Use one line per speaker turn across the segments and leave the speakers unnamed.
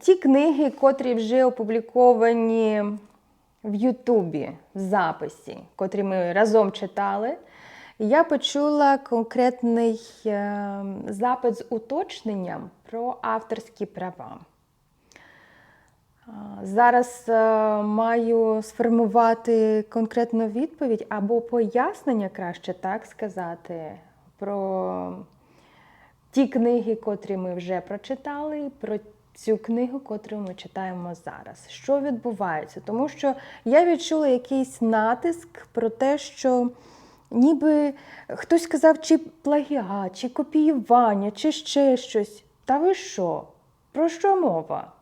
ті книги, котрі вже опубліковані в Ютубі в записі, котрі ми разом читали, я почула конкретний е, запит з уточненням про авторські права. Зараз е, маю сформувати конкретну відповідь або пояснення, краще так сказати, про ті книги, котрі ми вже прочитали, про цю книгу, котру ми читаємо зараз. Що відбувається? Тому що я відчула якийсь натиск про те, що ніби хтось сказав, чи плагіат, чи копіювання, чи ще щось. Та ви що? Про що мова?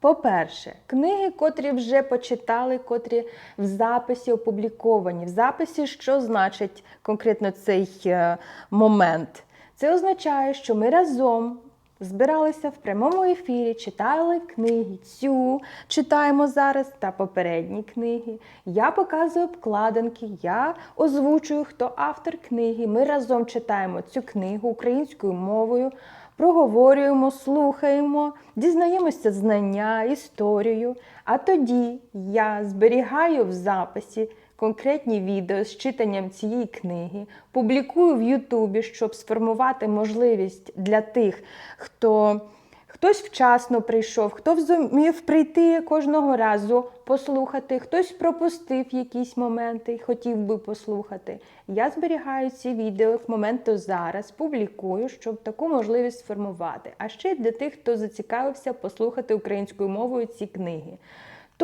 По-перше, книги, котрі вже почитали, котрі в записі опубліковані. В записі, що значить конкретно цей е, момент? Це означає, що ми разом збиралися в прямому ефірі, читали книги. Цю читаємо зараз та попередні книги. Я показую обкладинки, я озвучую, хто автор книги. Ми разом читаємо цю книгу українською мовою проговорюємо, слухаємо, дізнаємося знання, історію. А тоді я зберігаю в записі конкретні відео з читанням цієї книги, публікую в Ютубі, щоб сформувати можливість для тих, хто. Хтось вчасно прийшов, хто зумів прийти кожного разу послухати, хтось пропустив якісь моменти хотів би послухати. Я зберігаю ці відео к моменту зараз, публікую, щоб таку можливість сформувати. А ще для тих, хто зацікавився послухати українською мовою ці книги.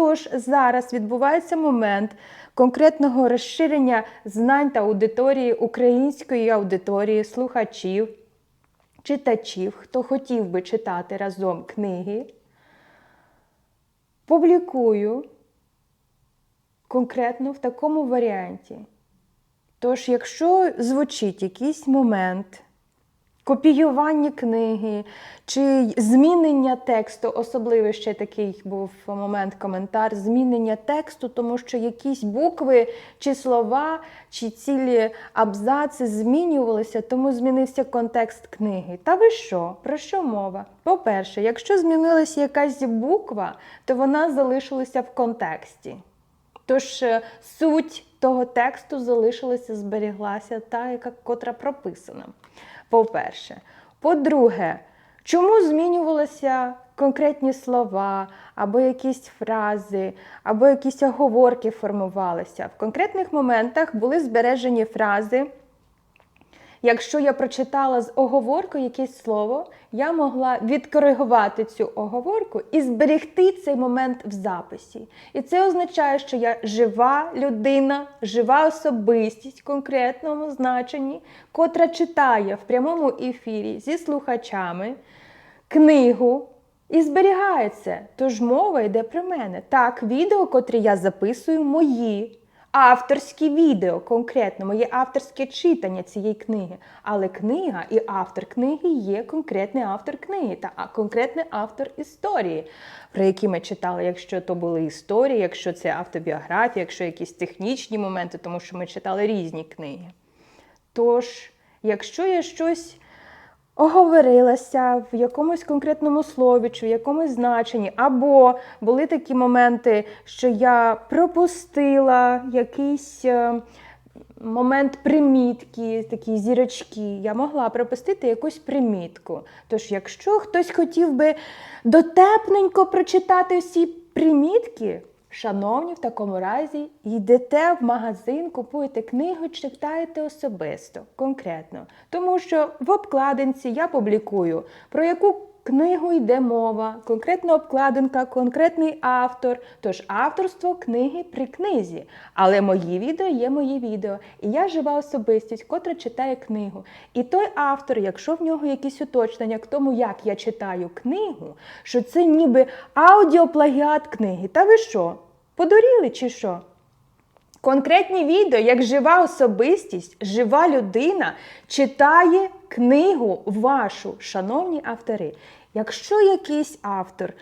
Тож зараз відбувається момент конкретного розширення знань та аудиторії української аудиторії, слухачів читачів, хто хотів би читати разом книги, публікую конкретно в такому варіанті. Тож, якщо звучить якийсь момент, копіювання книги чи змінення тексту, особливо ще такий був момент коментар, змінення тексту, тому що якісь букви чи слова, чи цілі абзаци змінювалися, тому змінився контекст книги. Та ви що? Про що мова? По-перше, якщо змінилася якась буква, то вона залишилася в контексті. Тож е, суть того тексту залишилася, зберіглася та, яка котра прописана. По-перше. По-друге, чому змінювалися конкретні слова, або якісь фрази, або якісь оговорки формувалися? В конкретних моментах були збережені фрази. Якщо я прочитала з оговоркою якесь слово, я могла відкоригувати цю оговорку і зберегти цей момент в записі. І це означає, що я жива людина, жива особистість в конкретному значенні, котра читає в прямому ефірі зі слухачами книгу. І зберігає це. Тож мова йде про мене. Так, відео, котрі я записую, мої авторські відео, конкретно моє авторське читання цієї книги. Але книга і автор книги є конкретний автор книги та конкретний автор історії, про які ми читали, якщо то були історії, якщо це автобіографія, якщо якісь технічні моменти, тому що ми читали різні книги. Тож, якщо я щось оговорилася в якомусь конкретному слові чи в якомусь значенні, або були такі моменти, що я пропустила якийсь. е, Момент примітки, такі зірочки, я могла пропустити якусь примітку. Тож, якщо хтось хотів би дотепненько прочитати всі примітки, шановні, в такому разі йдете в магазин, купуєте книгу, читаєте особисто, конкретно. Тому що в обкладинці я публікую, про яку книгу йде мова, конкретна обкладинка, конкретний автор. Тож авторство книги при книзі. Але мої відео є мої відео. І я жива особистість, котра читає книгу. І той автор, якщо в нього якісь уточнення к тому, як я читаю книгу, що це ніби аудіоплагіат книги. Та ви що? Подуріли чи що? Конкретні відео, як жива особистість, жива людина читає книгу вашу, шановні автори. Якщо якийсь автор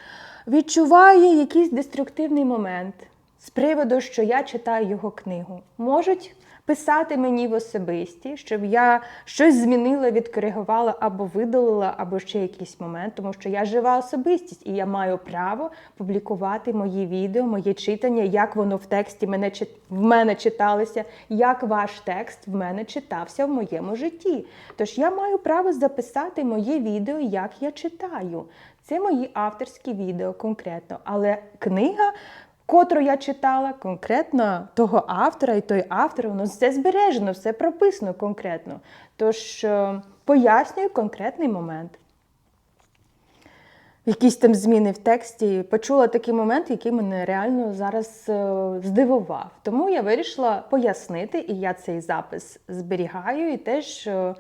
відчуває якийсь деструктивний момент з приводу, що я читаю його книгу, можуть писати мені в особисті, щоб я щось змінила, відкоригувала або видалила, або ще якийсь момент, тому що я жива особистість, і я маю право публікувати мої відео, моє читання, як воно в тексті мене в мене читалося, як ваш текст в мене читався в моєму житті. Тож я маю право записати моє відео, як я читаю. Це мої авторські відео конкретно, але книга котру я читала, конкретно того автора і той автор, воно все збережено, все прописано конкретно. Тож е, пояснюю конкретний момент. Якісь там зміни в тексті. Почула такий момент, який мене реально зараз е, здивував. Тому я вирішила пояснити, і я цей запис зберігаю і теж е,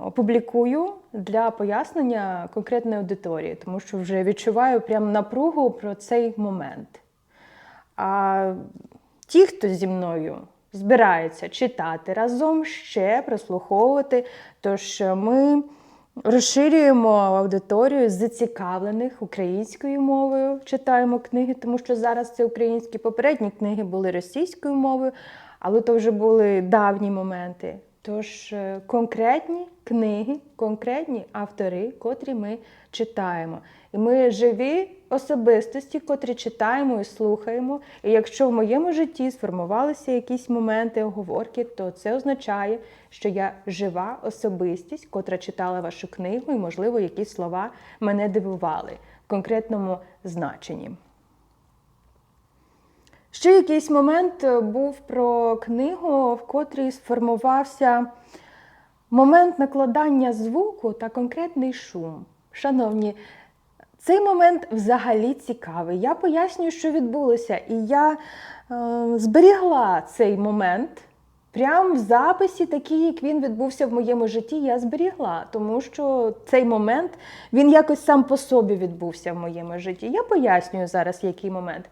опублікую для пояснення конкретної аудиторії, тому що вже відчуваю прям напругу про цей момент. А ті, хто зі мною збирається читати разом ще прослуховувати, тож ми розширюємо аудиторію зацікавлених українською мовою, читаємо книги, тому що зараз це українські попередні книги були російською мовою, але то вже були давні моменти. Тож е, конкретні книги, конкретні автори, котрі ми читаємо. Ми живі особистості, котрі читаємо і слухаємо. І якщо в моєму житті сформувалися якісь моменти, оговорки, то це означає, що я жива особистість, котра читала вашу книгу, і, можливо, якісь слова мене дивували в конкретному значенні. Ще якийсь момент е, був про книгу, в котрій сформувався момент накладання звуку та конкретний шум. Шановні, цей момент взагалі цікавий. Я пояснюю, що відбулося, і я е, зберігла цей момент. Прямо в записі, такий, як він відбувся в моєму житті, я зберігла, тому що цей момент він якось сам по собі відбувся в моєму житті. Я пояснюю зараз, який момент.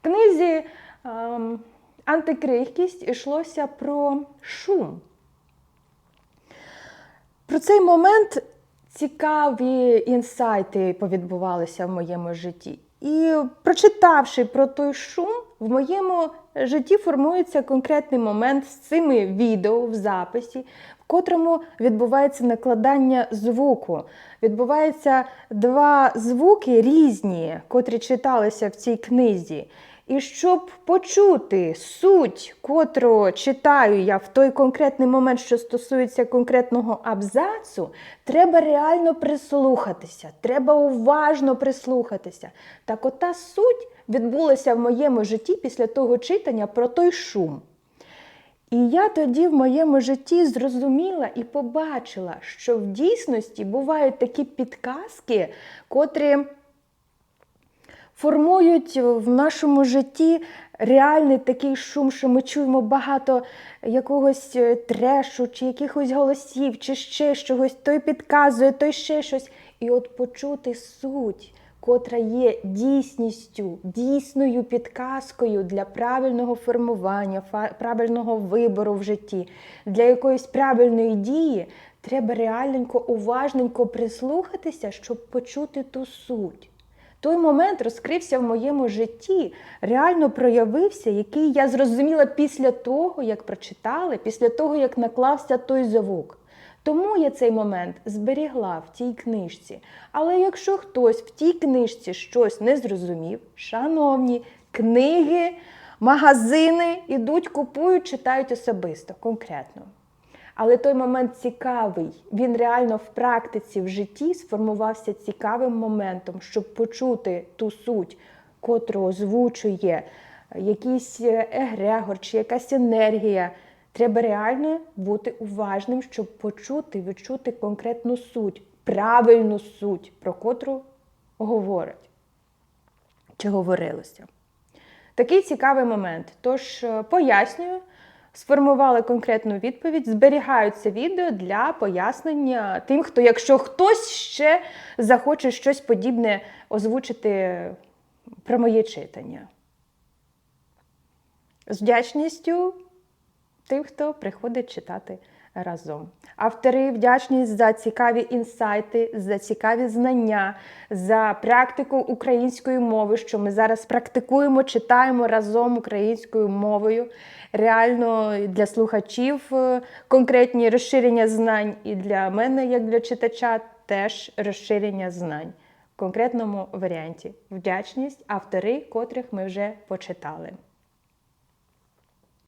В книзі ем, Антикрихкість йшлося про шум. Про цей момент цікаві інсайти повідбувалися в моєму житті. І прочитавши про той шум, в моєму житті формується конкретний момент з цими відео в записі, в котрому відбувається накладання звуку. Відбуваються два звуки різні, котрі читалися в цій книзі. І щоб почути суть, котру читаю я в той конкретний момент, що стосується конкретного абзацу, треба реально прислухатися, треба уважно прислухатися. Так ота суть відбулася в моєму житті після того читання про той шум. І я тоді в моєму житті зрозуміла і побачила, що в дійсності бувають такі підказки, котрі формують в нашому житті реальний такий шум, що ми чуємо багато якогось е, трешу, чи якихось голосів, чи ще чогось, той підказує, той ще щось. І от почути суть, котра є дійсністю, дійсною підказкою для правильного формування, правильного вибору в житті, для якоїсь правильної дії, треба реальненько, уважненько прислухатися, щоб почути ту суть. Той момент розкрився в моєму житті, реально проявився, який я зрозуміла після того, як прочитала, після того, як наклався той звук. Тому я цей момент зберігла в тій книжці. Але якщо хтось в тій книжці щось не зрозумів, шановні, книги, магазини ідуть, купують, читають особисто, конкретно. Але той момент цікавий, він реально в практиці, в житті сформувався цікавим моментом, щоб почути ту суть, котру озвучує якийсь егрегор чи якась енергія. Треба реально бути уважним, щоб почути, відчути конкретну суть, правильну суть, про котру говорять чи говорилося. Такий цікавий момент. Тож е, пояснюю, сформували конкретну відповідь, зберігаються відео для пояснення тим, хто, якщо хтось ще захоче щось подібне озвучити про моє читання. З вдячністю тим, хто приходить читати разом. Автори вдячність за цікаві інсайти, за цікаві знання, за практику української мови, що ми зараз практикуємо, читаємо разом українською мовою. Реально для слухачів е, конкретні розширення знань, і для мене, як для читача, теж розширення знань в конкретному варіанті. Вдячність автори, котрих ми вже почитали.